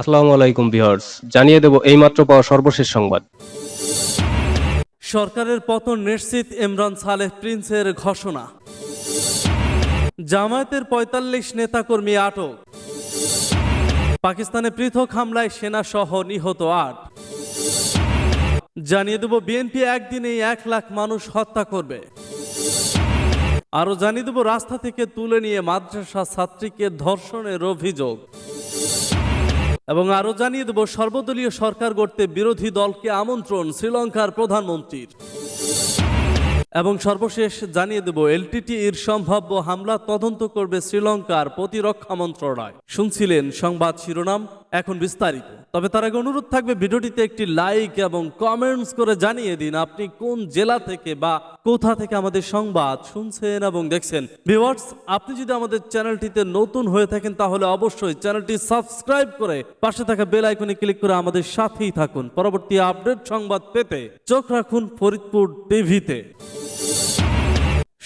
আসসালামু আলাইকুম ভিউয়ার্স, জানিয়ে দেব এইমাত্র পাওয়া সর্বশেষ সংবাদ। সরকারের পতন নিশ্চিত ইমরান সালেহ প্রিন্সের ঘোষণা। জামায়াতের পঁয়তাল্লিশ নেতাকর্মী আটক। পাকিস্তানে পৃথক হামলায় সেনা সহ নিহত আট। জানিয়ে দেব বিএনপি একদিনেই এক লাখ মানুষ হত্যা করবে। আরও জানিয়ে দেব রাস্তা থেকে তুলে নিয়ে মাদ্রাসা ছাত্রীকে ধর্ষণের অভিযোগ। এবং আরও জানিয়ে দেব সর্বদলীয় সরকার গড়তে বিরোধী দলকে আমন্ত্রণ শ্রীলঙ্কার প্রধানমন্ত্রীর। এবং সর্বশেষ জানিয়ে দেব এলটিটি এর সম্ভাব্য হামলা তদন্ত করবে শ্রীলঙ্কার প্রতিরক্ষা মন্ত্রণালয়। শুনছিলেন সংবাদ শিরোনাম, এখন বিস্তারিত। তবে তার আগে অনুরোধ থাকবে, ভিডিওটিতে একটি লাইক এবং কমেন্টস করে জানিয়ে দিন আপনি কোন জেলা থেকে বা কোথা থেকে আমাদের সংবাদ শুনছেন এবং দেখছেন। ভিউয়ার্স, আপনি যদি আমাদের চ্যানেলটিতে নতুন হয়ে থাকেন, তাহলে অবশ্যই চ্যানেলটি সাবস্ক্রাইব করে পাশে থাকা বেল আইকনে ক্লিক করে আমাদের সাথেই থাকুন। পরবর্তী আপডেট সংবাদ পেতে চোখ রাখুন ফরিদপুর টিভিতে। Música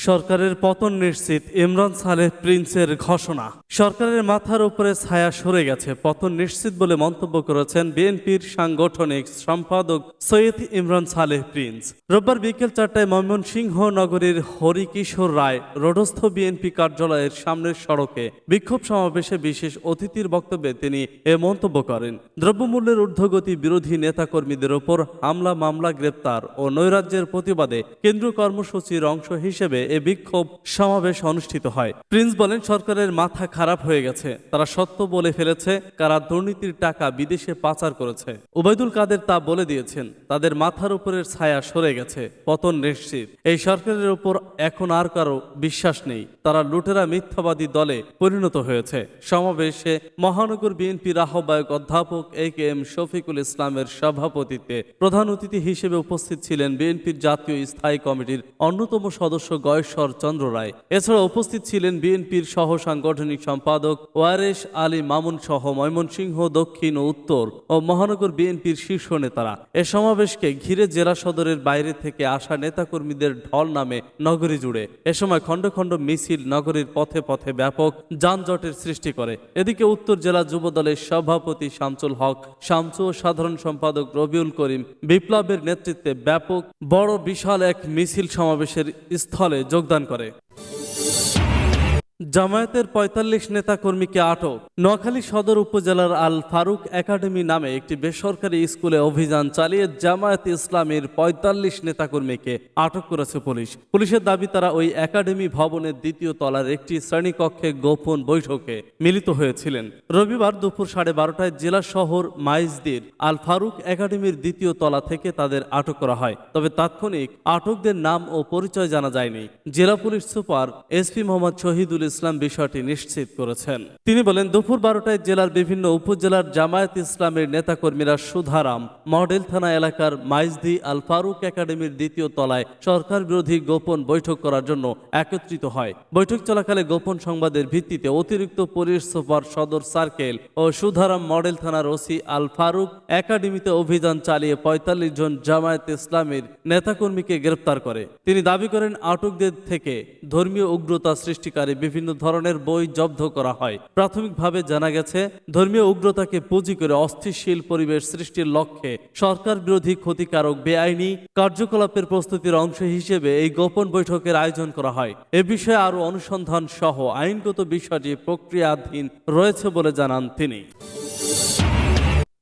সরকারের পতন নিশ্চিত, ইমরান সালেহ প্রিন্সের ঘোষণা। সরকারের মাথার উপরে ছায়া সরে গেছে, পতন নিশ্চিত বলে মন্তব্য করেছেন বিএনপির সাংগঠনিক সম্পাদক সৈয়দ ইমরান সালেহ প্রিন্স। রোববার বিকেল চারটায় ময়মনসিংহ নগরীর হরিকিশোর রায় রোডস্থ বিএনপি কার্যালয়ের সামনের সড়কে বিক্ষোভ সমাবেশে বিশেষ অতিথির বক্তব্যে তিনি এ মন্তব্য করেন। দ্রব্যমূল্যের ঊর্ধ্বগতি বিরোধী নেতাকর্মীদের ওপর হামলা, মামলা, গ্রেপ্তার ও নৈরাজ্যের প্রতিবাদে কেন্দ্রীয় কর্মসূচির অংশ হিসেবে এ বিক্ষোভ সমাবেশ অনুষ্ঠিত হয়। প্রিন্স বলেন, সরকারের মাথা খারাপ হয়ে গেছে। তারা সত্য বলে ফেলেছে, কারা দুর্নীতির টাকা বিদেশে পাচার করেছে। ওবায়দুল কাদের তা বলে দিয়েছেন, তাদের মাথার উপরের ছায়া সরে গেছে, পতন নিশ্চিত। এই সরকারের উপর এখন আর কারও বিশ্বাস নেই। তারা লুটেরা মিথ্যাবাদী দলে পরিণত হয়েছে। সমাবেশে মহানগর বিএনপির আহ্বায়ক অধ্যাপক এ কে এম শফিকুল ইসলামের সভাপতিত্বে প্রধান অতিথি হিসেবে উপস্থিত ছিলেন বিএনপির জাতীয় স্থায়ী কমিটির অন্যতম সদস্য গয়েশ্বর চন্দ্র রায়। এছাড়া উপস্থিত ছিলেন বিএনপির সহ সাংগঠনিক সম্পাদক ওয়ারেশ আলী মামুন সহ ময়মনসিংহ, দক্ষিণ ও উত্তর ও মহানগর বিএনপির শীর্ষ নেতারা। এ সমাবেশকে ঘিরে জেলা সদরের বাইরে থেকে আসা নেতাকর্মীদের ঢল নামে নগরী জুড়ে। এ সময় খণ্ড খণ্ড মিছিল নগরীর পথে পথে ব্যাপক যানজটের সৃষ্টি করে। এদিকে উত্তর জেলা যুব দলের সভাপতি শামসুল হক, শামসু ও সাধারণ সম্পাদক রবিউল করিম বিপ্লবের নেতৃত্বে ব্যাপক বড় বিশাল এক মিছিল সমাবেশের স্থলে যোগদান করে। জামায়াতের পঁয়তাল্লিশ নেতাকর্মীকে আটক। নোয়াখালী সদর উপজেলার আল ফারুক একাডেমি নামে একটি বেসরকারি স্কুলে অভিযান চালিয়ে জামায়াত ইসলামের পঁয়তাল্লিশ নেতাকর্মীকে আটক করেছে পুলিশ। পুলিশের দাবি, তারা ওই একাডেমি ভবনের দ্বিতীয় তলার একটি শ্রেণীকক্ষে গোপন বৈঠকে মিলিত হয়েছিলেন। রবিবার দুপুর সাড়ে বারোটায় জেলা শহর মাইজদির আল ফারুক একাডেমির দ্বিতীয় তলা থেকে তাদের আটক করা হয়। তবে তাৎক্ষণিক আটকদের নাম ও পরিচয় জানা যায়নি। জেলা police super SP Mohammad Shahidul Islam বিষয়টি নিশ্চিত করেছেন। তিনি বলেন, দুপুর বারোটায় জেলার বিভিন্ন উপজেলার জামায়াত ইসলামের নেতাকর্মীরা সুধারাম, মডেল থানা এলাকার মাইজদি আল ফারুক একাডেমির দ্বিতীয় তলায় সরকার বিরোধী গোপন বৈঠক করার জন্য একত্রিত হয়। বৈঠক চলাকালে গোপন সংবাদের ভিত্তিতে অতিরিক্ত পুলিশ সুপার সদর সার্কেল ও সুধারাম মডেল থানার ওসি আল ফারুক একাডেমিতে অভিযান চালিয়ে পঁয়তাল্লিশ জন জামায়াত ইসলামের নেতাকর্মীকে গ্রেপ্তার করে। তিনি দাবি করেন, আটকদের থেকে ধর্মীয় উগ্রতা সৃষ্টিকারী বিভিন্ন ধরনের বই জব্দ করা হয়। প্রাথমিকভাবে জানা গেছে, ধর্মীয় উগ্রতাকে পুঁজি করে অস্থিতিশীল পরিবেশ সৃষ্টির লক্ষ্যে সরকার বিরোধী ক্ষতিকারক বেআইনি কার্যকলাপের প্রস্তুতির অংশ হিসেবে এই গোপন বৈঠকের আয়োজন করা হয়। এ বিষয়ে আরও অনুসন্ধান সহ আইনগত বিষয়টি প্রক্রিয়াধীন রয়েছে বলে জানান তিনি।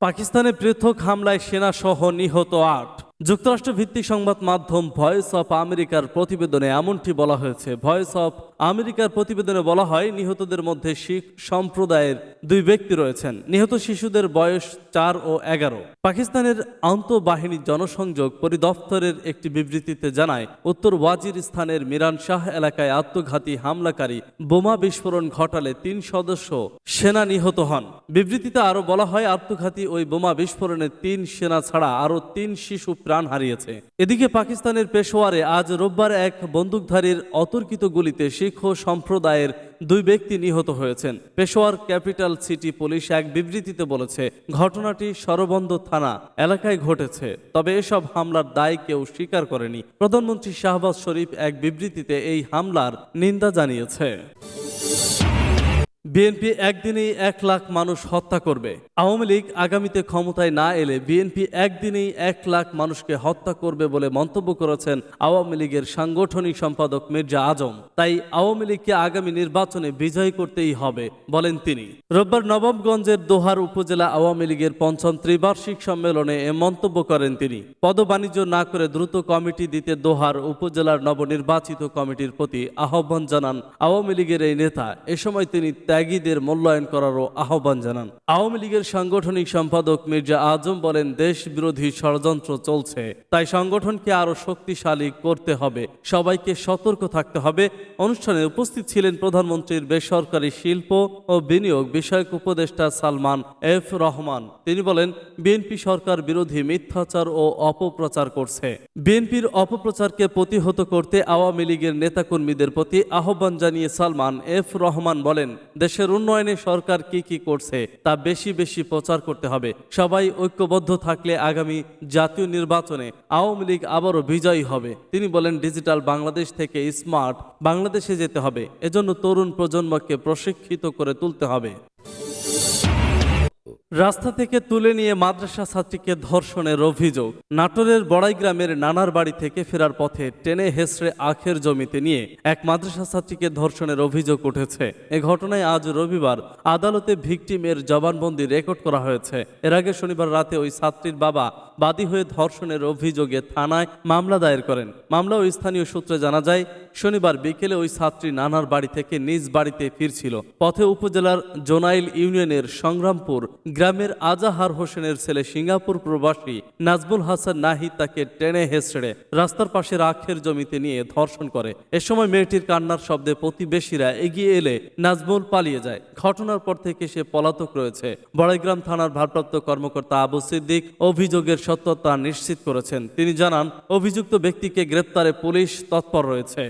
পাকিস্তানে পৃথক হামলায় সেনা সহ নিহত আট। যুক্তরাষ্ট্র ভিত্তিক সংবাদ মাধ্যম ভয়েস অফ আমেরিকার প্রতিবেদনে এমনটি বলা হয়েছে। ভয়েস অফ আমেরিকার প্রতিবেদনে বলা হয়, নিহতদের মধ্যে শিখ সম্প্রদায়ের দুই ব্যক্তি রয়েছেন। নিহত শিশুদের বয়স চার ও এগারো। পাকিস্তানের আন্তঃবাহিনী জনসংযোগ পরিদপ্তরের একটি বিবৃতিতে জানায়, উত্তর ওয়াজির স্থানের মিরান শাহ এলাকায় আত্মঘাতী হামলাকারী বোমা বিস্ফোরণ ঘটালে তিন সদস্য সেনা নিহত হন। বিবৃতিতে আরও বলা হয়, আত্মঘাতী ওই বোমা বিস্ফোরণে তিন সেনা ছাড়া আরও তিন শিশু প্রাণ হারিয়েছে। এদিকে পাকিস্তানের পেশোয়ারে আজ রোববার এক বন্দুকধারীর অতর্কিত গুলিতে শিখ সম্প্রদায়ের দুই ব্যক্তি নিহত হয়েছেন। পেশোয়ার ক্যাপিটাল সিটি পুলিশ এক বিবৃতিতে বলেছে, ঘটনাটি সরবন্দ থানা এলাকায় ঘটেছে। তবে এসব হামলার দায় কেউ স্বীকার করেনি। প্রধানমন্ত্রী শাহবাজ শরীফ এক বিবৃতিতে এই হামলার নিন্দা জানিয়েছে। বিএনপি একদিনেই এক লাখ মানুষ হত্যা করবে। আওয়ামী লীগ আগামীতে ক্ষমতায় না এলে বিএনপি একদিনেই এক লাখ মানুষকে হত্যা করবে বলে মন্তব্য করেছেন আওয়ামী লীগের সাংগঠনিক সম্পাদক মির্জা আজম। তাই আওয়ামী লীগকে আগামী নির্বাচনে বিজয় করতেই হবে, বলেন তিনি। রোববার নবাবগঞ্জের দোহার উপজেলা আওয়ামী লীগের পঞ্চম ত্রিবার্ষিক সম্মেলনে এ মন্তব্য করেন তিনি। পদবাণিজ্য না করে দ্রুত কমিটি দিতে দোহার উপজেলার নবনির্বাচিত কমিটির প্রতি আহ্বান জানান আওয়ামী লীগের এই নেতা। এ সময় তিনি ত্যাগীদের মূল্যায়ন করারও আহ্বান জানান। আওয়ামী লীগের সাংগঠনিক সম্পাদক মির্জা আজম বলেন দেশ বিরোধী ষড়যন্ত্র চলছে, তাই সংগঠনকে আরও শক্তিশালী করতে হবে, সবাইকে সতর্ক থাকতে হবে। অনুষ্ঠানে উপস্থিত ছিলেন প্রধানমন্ত্রীর বেসরকারি শিল্প ও বিনিয়োগ বিষয়ক উপদেষ্টা সালমান এফ রহমান। তিনি বলেন, বিএনপি সরকার বিরোধী মিথ্যাচার ও অপপ্রচার করছে। বিএনপির অপপ্রচারকে প্রতিহত করতে আওয়ামী লীগের নেতাকর্মীদের প্রতি আহ্বান জানিয়ে সালমান এফ রহমান বলেন দেশের উন্নয়নে সরকার কি কি করছে তা বেশি বেশি প্রচার করতে হবে। সবাই ঐক্যবদ্ধ থাকলে আগামী জাতীয় নির্বাচনে আওয়ামী লীগ আবারও বিজয়ী হবে। তিনি বলেন, ডিজিটাল বাংলাদেশ থেকে স্মার্ট বাংলাদেশে যেতে হবে। এজন্য তরুণ প্রজন্মকে প্রশিক্ষিত করে তুলতে হবে। রাস্তা থেকে তুলে নিয়ে মাদ্রাসা ছাত্রীকে ধর্ষণের অভিযোগ। নাটোরের বড়াই গ্রামের নানার বাড়ি থেকে ফেরার পথে টেনে হেসড়ে আখের জমিতে নিয়ে এক মাদ্রাসা ছাত্রীকে ধর্ষণের অভিযোগ উঠেছে। এ ঘটনায় আজ রবিবার আদালতে ভিকটিমের জবানবন্দি রেকর্ড করা হয়েছে। এর আগে শনিবার রাতে ওই ছাত্রীর বাবা বাদী হয়ে ধর্ষণের অভিযোগে থানায় মামলা দায়ের করেন। মামলা ও স্থানীয় সূত্রে জানা যায়, শনিবার বিকেলে ওই ছাত্রী নানার বাড়ি থেকে নিজ বাড়িতে ফিরছিল। পথে উপজেলার জোনাইল ইউনিয়নের সংগ্রামপুর গ্রামের আজাহার হোসেনের ছেলে সিঙ্গাপুর প্রবাসী নাজমুল হাসান নাহি তাকে টেনে হেসড়ে রাস্তার পাশে আখের জমিতে নিয়ে ধর্ষণ করে। এ সময় মেয়েটির কান্নার শব্দে প্রতিবেশীরা এগিয়ে এলে নাজমুল পালিয়ে যায়। ঘটনার পর থেকে সে পলাতক রয়েছে। বড়াইগ্রাম থানার ভারপ্রাপ্ত কর্মকর্তা আবু সিদ্দিক অভিযোগের সত্যতা নিশ্চিত করেছেন। তিনি জানান অভিযুক্ত ব্যক্তিকে গ্রেপ্তারে পুলিশ তৎপর রয়েছে।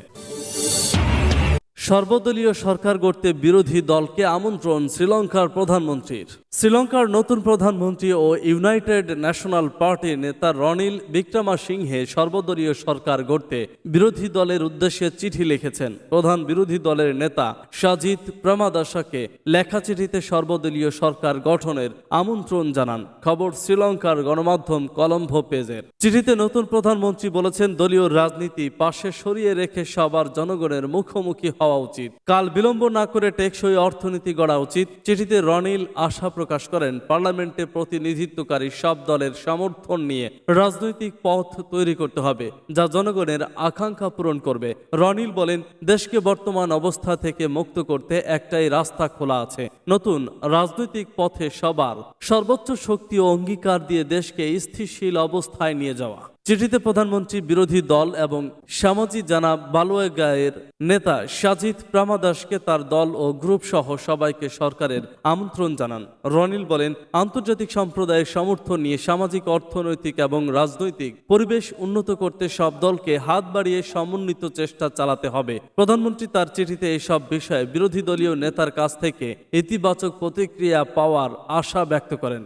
সর্বদলীয় সরকার গড়তে বিরোধী দলকে আমন্ত্রণ শ্রীলঙ্কার প্রধানমন্ত্রীর। শ্রীলঙ্কার নতুন প্রধানমন্ত্রী ও ইউনাইটেড ন্যাশনাল পার্টির নেতা রনিল বিক্রমা সিংহে সর্বদলীয় সরকার গড়তে বিরোধী দলের উদ্দেশ্যে চিঠি লিখেছেন। প্রধান বিরোধী দলের নেতা সাজিদ প্রমাদাসাকে লেখা চিঠিতে সর্বদলীয় সরকার গঠনের আমন্ত্রণ জানান। খবর শ্রীলঙ্কার গণমাধ্যম কলম্বো পেজের। চিঠিতে নতুন প্রধানমন্ত্রী বলেছেন, দলীয় রাজনীতি পাশে সরিয়ে রেখে সবার জনগণের মুখোমুখি হওয়া উচিত। কাল বিলম্ব না করে টেকসই অর্থনীতি গড়া উচিত। চিঠিতে রনিল আশা প্রকাশ করেন, পার্লামেন্টে প্রতিনিধিত্বকারী সব দলের সমর্থন নিয়ে রাজনৈতিক পথ তৈরি করতে হবে, যা জনগণের আকাঙ্ক্ষা পূরণ করবে। রনিল বলেন, দেশকে বর্তমান অবস্থা থেকে মুক্ত করতে একটাই রাস্তা খোলা আছে, নতুন রাজনৈতিক পথে সবার সর্বোচ্চ শক্তি ও অঙ্গীকার দিয়ে দেশকে স্থিতিশীল অবস্থায় নিয়ে যাওয়া। চিঠিতে প্রধানমন্ত্রী বিরোধী দল এবং সামাজিক জানা বালুয়াগায়ের নেতা সাজিদ প্রামাদাসকে তার দল ও গ্রুপ সহ সবাইকে সরকারের আমন্ত্রণ জানান। রনিল বলেন, আন্তর্জাতিক সম্প্রদায়ের সমর্থন নিয়ে সামাজিক, অর্থনৈতিক এবং রাজনৈতিক পরিবেশ উন্নত করতে সব দলকে হাত বাড়িয়ে সমন্বিত চেষ্টা চালাতে হবে। প্রধানমন্ত্রী তার চিঠিতে এসব বিষয়ে বিরোধী দলীয় নেতার কাছ থেকে ইতিবাচক প্রতিক্রিয়া পাওয়ার আশা ব্যক্ত করেন।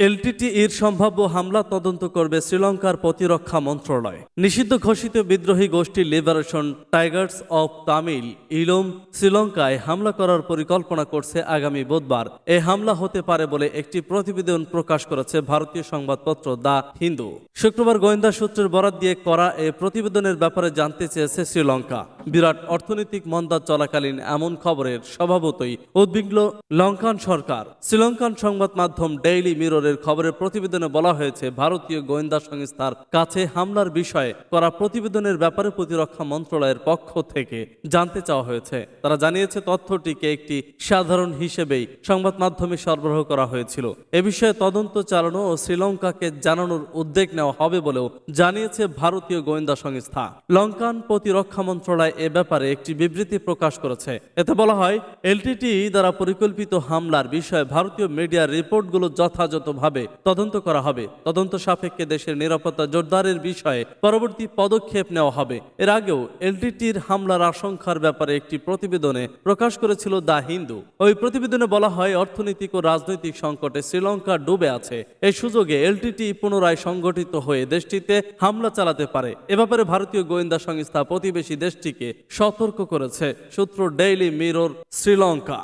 এলটিটি এর সম্ভাব্য হামলা তদন্ত করবে শ্রীলঙ্কার প্রতিরক্ষা মন্ত্রণালয়। নিষিদ্ধ ঘোষিত বিদ্রোহী গোষ্ঠী লিবারেশন টাইগার্স অফ তামিল ইলম, শ্রীলঙ্কায় হামলা করার পরিকল্পনা করছে আগামী বুধবার। এ হামলা হতে পারে বলে একটি প্রতিবেদন প্রকাশ করেছে ভারতীয় সংবাদপত্র দ্য হিন্দু। শুক্রবার গোয়েন্দা সূত্রের বরাত দিয়ে করা এ প্রতিবেদনের ব্যাপারে জানতে চেয়েছে শ্রীলঙ্কা। বিরাট অর্থনৈতিক মন্দা চলাকালীন এমন খবরের স্বভাবতই উদ্বিগ্ন লঙ্কান সরকার। শ্রীলঙ্কান সংবাদ মাধ্যম ডেইলি মিররের খবরের প্রতিবেদনে বলা হয়েছে, ভারতীয় গোয়েন্দা সংস্থার কাছে হামলার বিষয়ে করা প্রতিবেদনের ব্যাপারে প্রতিরক্ষা মন্ত্রণালয়ের পক্ষ থেকে জানতে চাওয়া হয়েছে। তারা জানিয়েছে, তথ্যটিকে একটি সাধারণ হিসেবেই সংবাদ মাধ্যমে সরবরাহ করা হয়েছিল। এ বিষয়ে তদন্ত চালানো ও শ্রীলঙ্কাকে জানানোর উদ্যোগ নেওয়া হবে বলেও জানিয়েছে ভারতীয় গোয়েন্দা সংস্থা। লঙ্কান প্রতিরক্ষা মন্ত্রণালয় এ ব্যাপারে একটি বিবৃতি প্রকাশ করেছে। এতে বলা হয়, এলটিটি দ্বারা পরিকল্পিত হামলার বিষয়ে ভারতীয় মিডিয়ার রিপোর্টগুলো যথাযথ যথাযথভাবে তদন্ত করা হবে। তদন্ত সাপেক্ষে দেশের নিরাপত্তা জোরদারের বিষয়ে পরবর্তী পদক্ষেপ নেওয়া হবে। এর আগেও এলটিটির হামলার আশঙ্কার ব্যাপারে একটি প্রতিবেদনে প্রকাশ করেছিল দ্য হিন্দু। ওই প্রতিবেদনে বলা হয়, অর্থনৈতিক ও রাজনৈতিক সংকটে শ্রীলঙ্কা ডুবে আছে। এই সুযোগে এলটিটি পুনরায় সংগঠিত হয়ে দেশটিতে হামলা চালাতে পারে। এ ব্যাপারে ভারতীয় গোয়েন্দা সংস্থা প্রতিবেশী দেশটিকে সতর্ক করেছে, সূত্র ডেইলি মিরর শ্রীলঙ্কা।